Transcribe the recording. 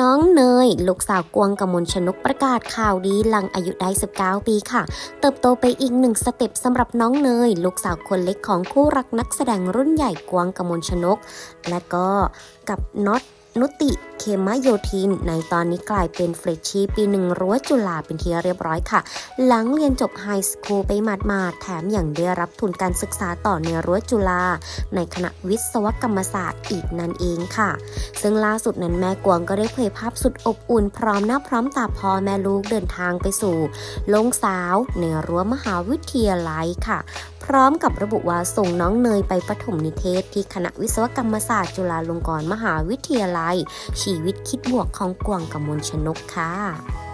น้องเนย ลูกสาวกวงกมลชนกประกาศข่าวดีหลังอายุได้ 19 ปีค่ะ เติบโตไปอีกหนึ่งสเต็ปสำหรับน้องเนย ลูกสาวคนเล็กของคู่รักนักแสดงรุ่นใหญ่กวงกมลชนก และก็กับน็อต นุติเคมโยธิน ในตอนนี้กลายเป็นเฟรชชี่ปีหนึ่งรั้วจุฬาเป็นที่เรียบร้อยค่ะ หลังเรียนจบไฮสคูลไปหมาดๆแถมอย่างได้รับทุนการศึกษาต่อในรั้วจุฬาในคณะวิศวกรรมศาสตร์อีกนั่นเองค่ะ ซึ่งล่าสุดนั้นแม่กวงก็ได้เผยภาพสุดอบอุ่นพร้อมหน้าพร้อมตาพ่อแม่ลูกเดินทางไปสู่ลงสาวในรั้วมหาวิทยาลัยค่ะ พร้อมกับระบุว่าส่งน้องเนยไปปฐมนิเทศ ที่คณะวิศวกรรมศาสตร์จุฬาลงกรณ์มหาวิทยาลัย ชีวิตคิดบวกของกวางกมลชนกค่ะ